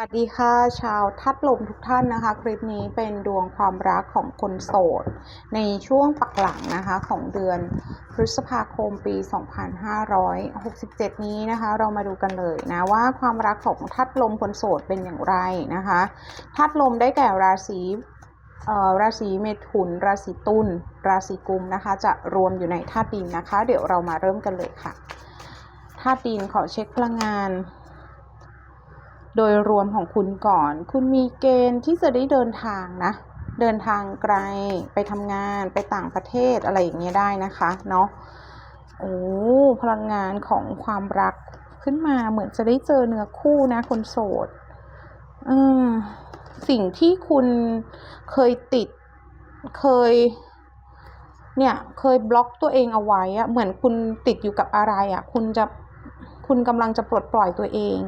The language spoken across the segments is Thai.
สวัสดีค่ะ ชาวทัดลมทุกท่านนะคะ คลิปนี้เป็นดวงความรักของคนโสด ในช่วงปักหลังนะคะของเดือนพฤษภาคมปี 2567 นี้นะคะ เรามาดูกันเลยนะว่าความรักของทัดลมคนโสดเป็นอย่างไรนะคะทัดลมได้แก่ราศีเอ่อราศีเมถุน ราศีตุลราศีกุมนะคะ จะรวมอยู่ในธาตุดินนะคะ เดี๋ยวเรามาเริ่มกันเลยค่ะธาตุดินขอเช็คพลังงาน โดยรวมของคุณก่อน คุณมีเกณฑ์ที่จะได้เดินทางนะ เดินทางไกลไปทำงานไปต่างประเทศอะไรอย่างเงี้ยได้นะคะเนาะโอ้พลังงานของความรักขึ้นมาเหมือนจะได้เจอเนื้อคู่นะ คนโสดอืมสิ่งที่คุณเคยติดเคย เนี่ยเคยบล็อกตัวเองเอาไว้อะเหมือนคุณติดอยู่กับอะไรอะคุณจะคุณกำลังจะปลดปล่อยตัวเอง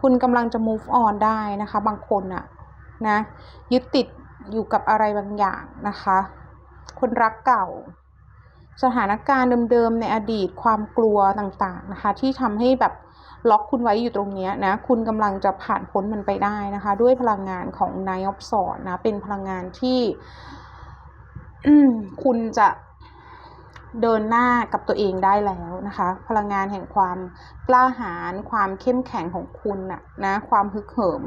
คุณกำลังจะ move on ได้นะคะ บางคนอะนะยึดติดอยู่กับอะไรบางอย่างนะคะ คนรักเก่า สถานการณ์เดิมๆในอดีตความกลัวต่างๆนะคะ ที่ทำให้แบบล็อกคุณไว้อยู่ตรงนี้นะ คุณกำลังจะผ่านพ้นมันไปได้นะคะ ด้วยพลังงานของ Nine of s w o r d นะ เป็นพลังงานที่คุณจะ เดินหน้ากับตัวเองได้แล้วนะคะ พลังงานแห่งความกล้าหาญความเข้มแข็งของคุณนะนะความฮึกเหิม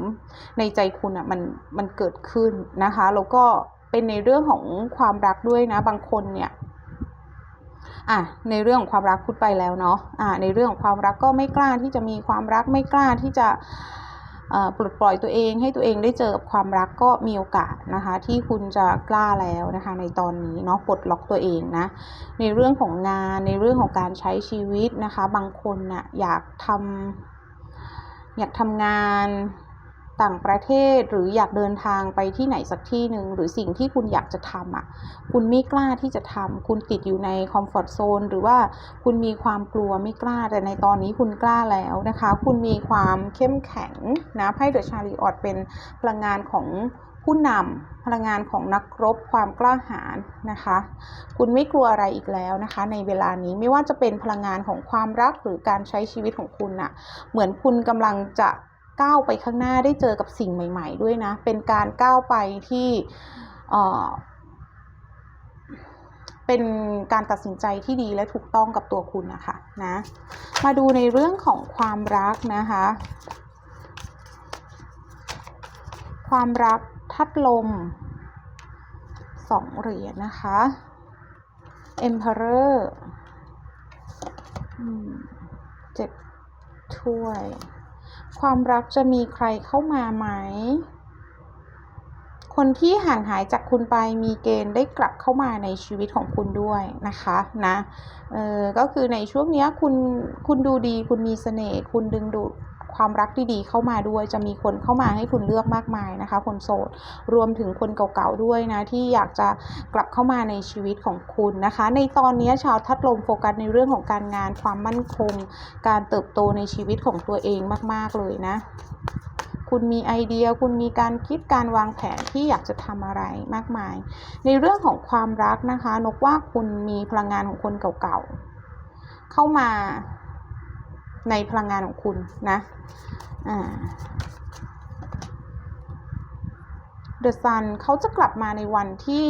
ในใจคุณอะมันมันเกิดขึ้นนะคะ แล้วก็เป็นในเรื่องของความรักด้วยนะบางคนเนี่ยอะในเรื่องของความรักพูดไปแล้วเนาะอะในเรื่องของความรักก็ไม่กล้าที่จะมีความรักไม่กล้าที่จะ ปลดปล่อยตัวเองให้ตัวเองได้เจอกับความรักก็มีโอกาสนะคะที่คุณจะกล้าแล้วนะคะในตอนนี้เนาะปลดล็อกตัวเองนะในเรื่องของงานในเรื่องของการใช้ชีวิตนะคะ บางคนน่ะอยากทำอยากทำงาน ต่างประเทศหรืออยากเดินทางไปที่ไหนสักที่หนึ่งหรือสิ่งที่คุณอยากจะทำอะคุณไม่กล้าที่จะทำคุณติดอยู่ในคอมฟอร์ทโซนหรือว่าคุณมีความกลัวไม่กล้าแต่ในตอนนี้คุณกล้าแล้วนะคะ คุณมีความเข้มแข็งนะไพ่เดอะชาริออตเป็นพลังงานของผู้นำพลังงานของนักรบความกล้าหาญนะคะ คุณไม่กลัวอะไรอีกแล้วนะคะ ในเวลานี้ไม่ว่าจะเป็นพลังงานของความรักหรือการใช้ชีวิตของคุณน่ะเหมือนคุณกำลังจะ ก้าวไปข้างหน้าได้เจอกับสิ่งใหม่ ๆ ด้วยนะ เป็นการก้าวไปที่เป็นการตัดสินใจที่ดีและถูกต้องกับตัวคุณนะคะนะมาดูในเรื่องของความรักนะคะ ความรักทัดลมสองเหรียญนะคะ Emperor เจ็ดถ้วย ความรักจะมีใครเข้ามาไหม คนที่ห่างหายจากคุณไปมีเกณฑ์ได้กลับเข้ามาในชีวิตของคุณด้วยนะคะนะ เออก็คือในช่วงเนี้ยคุณคุณดูดีคุณมีเสน่ห์คุณดึงดูด ความรักดีๆเข้ามาด้วยจะมีคนเข้ามาให้คุณเลือกมากมายนะคะ คนโสดรวมถึงคนเก่าๆด้วยนะที่อยากจะกลับเข้ามาในชีวิตของคุณนะคะ ในตอนนี้ชาวทัดลมโฟกัสในเรื่องของการงานความมั่นคง การเติบโตในชีวิตของตัวเองมาก ๆเลยนะคุณมีไอเดียคุณมีการคิดการวางแผนที่อยากจะทำอะไรมากมาย ในเรื่องของความรักนะคะ นกว่าคุณมีพลังงานของคนเก่าๆเข้ามา ในพลังงานของคุณนะอ่าเดอะซันเขาจะกลับมาในวันที่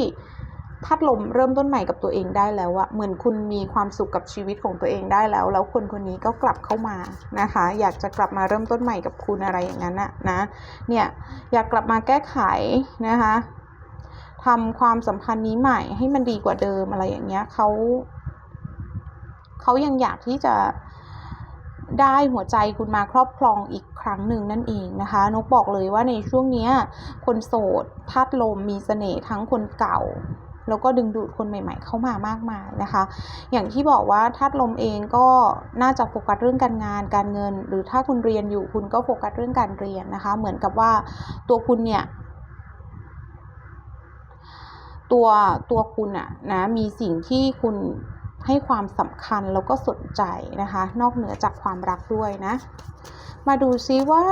พัดลมเริ่มต้นใหม่กับตัวเองได้แล้วอะเหมือนคุณมีความสุขกับชีวิตของตัวเองได้แล้ว แล้วคนคนนี้ก็กลับเข้ามานะคะ อยากจะกลับมาเริ่มต้นใหม่กับคุณอะไรอย่างนั้นอะนะ เนี่ยอยากกลับมาแก้ไขนะคะทำความสัมพันธ์นี้ใหม่ให้มันดีกว่าเดิมอะไรอย่างเงี้ยเขาเขายังอยากที่จะ ได้หัวใจคุณมาครอบครองอีกครั้งหนึ่งนั่นเองนะคะ นกบอกเลยว่าในช่วงนี้คนโสดธาตุลมมีเสน่ห์ทั้งคนเก่า แล้วก็ดึงดูดคนใหม่ ๆ เข้ามามากมายนะคะ อย่างที่บอกว่าธาตุลมเองก็น่าจะโฟกัสเรื่องการงานการเงิน หรือถ้าคุณเรียนอยู่คุณก็โฟกัสเรื่องการเรียนนะคะ เหมือนกับว่าตัวคุณเนี่ยตัวตัวคุณอะนะมีสิ่งที่คุณ ให้ความสำคัญแล้วก็สนใจนะคะ นอกเหนือจากความรักด้วยนะ มาดูซิว่า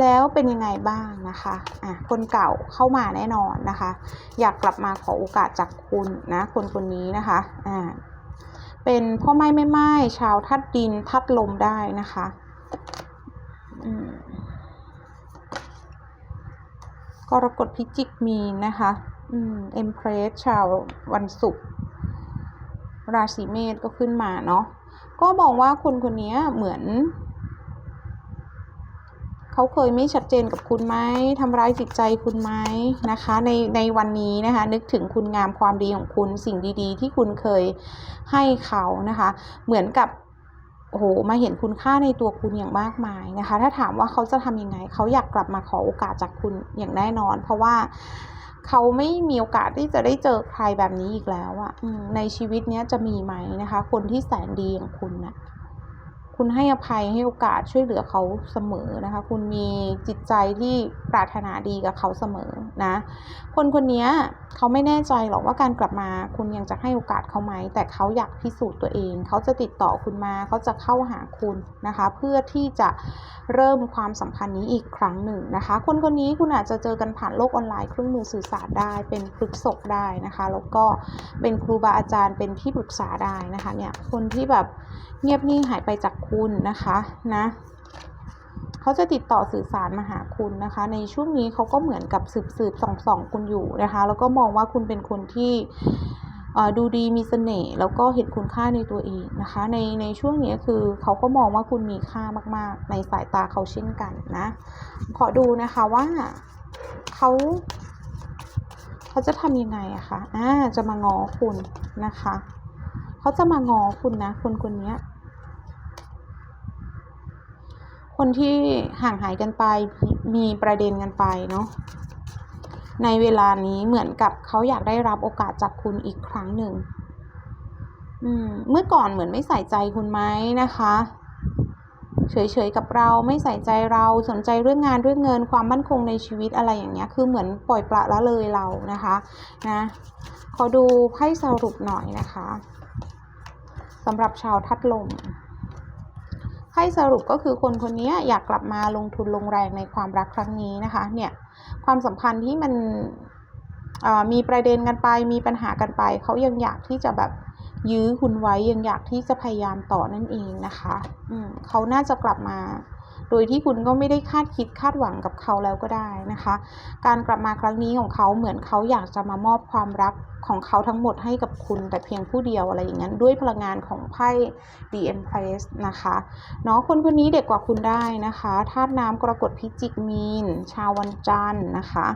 แล้วเป็นยังไงบ้างนะคะอะคนเก่าเข้ามาแน่นอนนะคะ อยากกลับมาขอโอกาสจากคุณนะ คนคนนี้นะคะอ่าเป็นพ่อไม้แม่ไม้ชาวทัดดินทัดลมได้นะคะอืมกรกฎพิจิกมีนะคะ อืมเอ็มเพรสชาววันศุกร์ ราศีเมษก็ขึ้นมาเนาะก็มองว่าคนคนนี้เหมือน เขาเคยไม่ชัดเจนกับคุณไหมทำร้ายจิตใจคุณไหมนะคะ ในในวันนี้นะคะ นึกถึงคุณงามความดีของคุณสิ่งดีๆ ที่คุณเคยให้เขานะคะ เหมือนกับโอ้โหมาเห็นคุณค่าในตัวคุณอย่างมากมายนะคะ ถ้าถามว่าเขาจะทำยังไง เขาอยากกลับมาขอโอกาสจากคุณอย่างแน่นอน เพราะว่า เขาไม่มีโอกาสที่จะได้เจอใครแบบนี้อีกแล้วอะอืมในชีวิตเนี้ยจะมีไหมนะคะ คนที่แสนดีอย่างคุณน่ะคุณให้อภัยให้โอกาสช่วยเหลือเขาเสมอนะคะ คุณมีจิตใจที่ปรารถนาดีกับเขาเสมอนะ คนคนนี้ เขาไม่แน่ใจหรอกว่าการกลับมาคุณยังจะให้โอกาสเขาไหม แต่เขาอยากพิสูจน์ตัวเอง เขาจะติดต่อคุณมา เขาจะเข้าหาคุณนะคะ เพื่อที่จะเริ่มความสัมพันธ์นี้อีกครั้งหนึ่งนะคะ คนคนนี้คุณอาจจะเจอกันผ่านโลกออนไลน์เครื่องมือสื่อสารได้ เป็นปรึกษกได้นะคะ แล้วก็เป็นครูบาอาจารย์เป็นที่ปรึกษาได้นะคะเนี่ยคนที่แบบเงียบนิ่งหายไปจากคุณนะคะนะ เขาจะติดต่อสื่อสารมาหาคุณนะคะ ในช่วงนี้เขาก็เหมือนกับสืบสืบส่องส่องคุณอยู่นะคะ แล้วก็มองว่าคุณเป็นคนที่ดูดีมีเสน่ห์แล้วก็เห็นคุณค่าในตัวเองนะคะ ในในช่วงนี้คือเขาก็มองว่าคุณมีค่ามาก ๆ ในสายตาเขาเช่นกันนะ ขอดูนะคะว่าเขาเขาจะทำยังไงอะคะอ่าจะมางอคุณนะคะ เขาจะมางอคุณนะ คนคนนี้ คนที่ห่างหายกันไปมีประเด็นกันไปเนาะในเวลานี้เหมือนกับเขาอยากได้รับโอกาสจากคุณอีกครั้งหนึ่งมเมื่อก่อนเหมือนไม่ใส่ใจคุณไหมนะคะ เฉยๆกับเราไม่ใส่ใจเราสนใจเรื่องงานเรื่องเงินความมั่นคงในชีวิตอะไรอย่างเงี้ย คือเหมือนปล่อยปละละเลยเรานะคะนะขอดูไพ่สรุปหน่อยนะคะสำหรับชาวทัดลม ให้สรุปก็คือคนคนนี้อยากกลับมาลงทุนลงแรงในความรักครั้งนี้นะคะเนี่ยความสัมพันธ์ที่มันมีประเด็นกันไปมีปัญหากันไป เขายังอยากที่จะแบบยื้อคุณไว้ยังอยากที่จะพยายามต่อนั่นเองนะคะอืมเขาน่าจะกลับมา โดยที่คุณก็ไม่ได้คาดคิดคาดหวังกับเขาแล้วก็ได้นะคะ การกลับมาครั้งนี้ของเขาเหมือนเขาอยากจะมามอบความรักของเขาทั้งหมดให้กับคุณแต่เพียงผู้เดียวอะไรอย่างนั้นด้วยพลังงานของไพ่ The Empress นะคะเนาะคนคนนี้เด็กกว่าคุณได้นะคะธาตุน้ำกรกฎพิจิกมีน ชาววันจันทร์นะคะ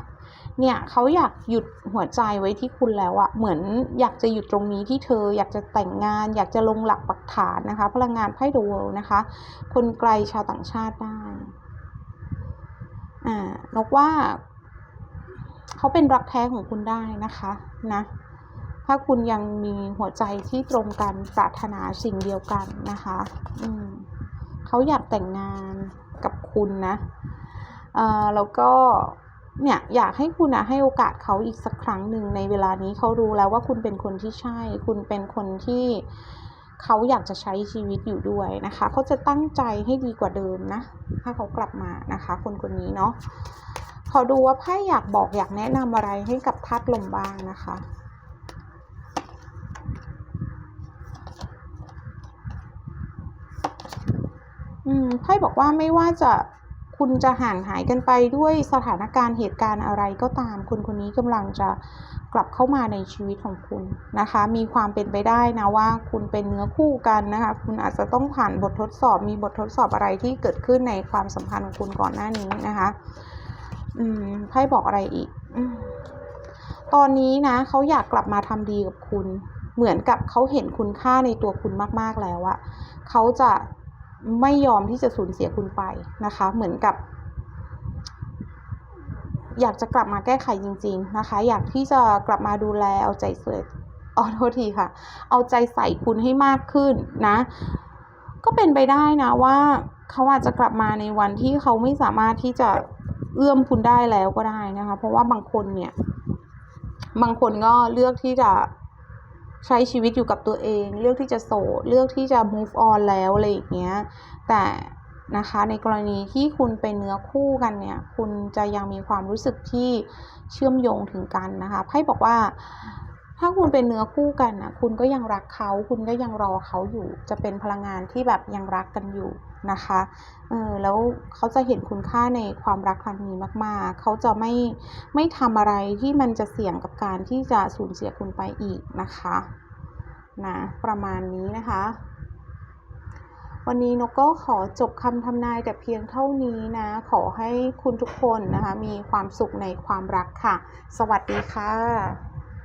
เนี่ยเขาอยากหยุดหัวใจไว้ที่คุณแล้วอะเหมือนอยากจะหยุดตรงนี้ที่เธอ อยากจะแต่งงาน อยากจะลงหลักปักฐานนะคะ พลังงานไพ่ The World นะคะ คนไกลชาวต่างชาติได้อ่านกว่าเขาเป็นรักแท้ของคุณได้นะคะนะถ้าคุณยังมีหัวใจที่ตรงกันปรารถนาสิ่งเดียวกันนะคะอืมเขาอยากแต่งงานกับคุณนะอ่อแล้วก็ เนี่ยอยากให้คุณนะให้โอกาสเขาอีกสักครั้งหนึ่งในเวลานี้เขารู้แล้วว่าคุณเป็นคนที่ใช่ คุณเป็นคนที่เขาอยากจะใช้ชีวิตอยู่ด้วยนะคะเขาจะตั้งใจให้ดีกว่าเดิมนะ ถ้าเขากลับมานะคะ คนคนนี้เนาะขอดูว่าไพ่อยากบอกอยากแนะนำอะไรให้กับทัดลมบ้างนะคะอืมไพ่บอกว่าไม่ว่าจะ คุณจะห่างหายกันไปด้วยสถานการณ์เหตุการณ์อะไรก็ตาม คุณคนนี้กำลังจะกลับเข้ามาในชีวิตของคุณนะคะ มีความเป็นไปได้นะว่าคุณเป็นเนื้อคู่กันนะคะ คุณอาจจะต้องผ่านบททดสอบ มีบททดสอบอะไรที่เกิดขึ้นในความสัมพันธ์ของคุณก่อนหน้านี้นะคะอืมไพ่บอกอะไรอีกอตอนนี้นะเขาอยากกลับมาทำดีกับคุณ เหมือนกับเขาเห็นคุณค่าในตัวคุณมาก ๆแล้วอะเขาจะ ไม่ยอมที่จะสูญเสียคุณไปนะคะ เหมือนกับ อยากจะกลับมาแก้ไขจริง ๆนะคะ อยากที่จะกลับมาดูแลเอาใจใส่อ๋อโทษทีค่ะ เอาใจใส่คุณให้มากขึ้นนะ ก็เป็นไปได้นะว่าเขาอาจจะกลับมาในวันที่เขาไม่สามารถที่จะเอื้อมคุณได้แล้วก็ได้นะคะ เพราะว่าบางคนเนี่ย บางคนก็เลือกที่จะ ใช้ชีวิตอยู่กับตัวเอง เลือกที่จะโสด เลือกที่จะ move on แล้วอะไรอย่างเงี้ย แต่นะคะในกรณีที่คุณเป็นเนื้อคู่กันเนี่ย คุณจะยังมีความรู้สึกที่เชื่อมโยงถึงกันนะคะไพ่บอกว่า ถ้าคุณเป็นเนื้อคู่กันนะคุณก็ยังรักเขา คุณก็ยังรอเขาอยู่ จะเป็นพลังงานที่แบบยังรักกันอยู่ นะคะเออแล้วเขาจะเห็นคุณค่าในความรักครั้งนี้มาก ๆ เขาจะไม่ไม่ทำอะไรที่มันจะเสี่ยงกับการที่จะสูญเสียคุณไปอีกนะคะนะประมาณนี้นะคะ วันนี้นกก็ขอจบคำทำนายแต่เพียงเท่านี้นะ ขอให้คุณทุกคนนะคะ มีความสุขในความรักค่ะ สวัสดีค่ะ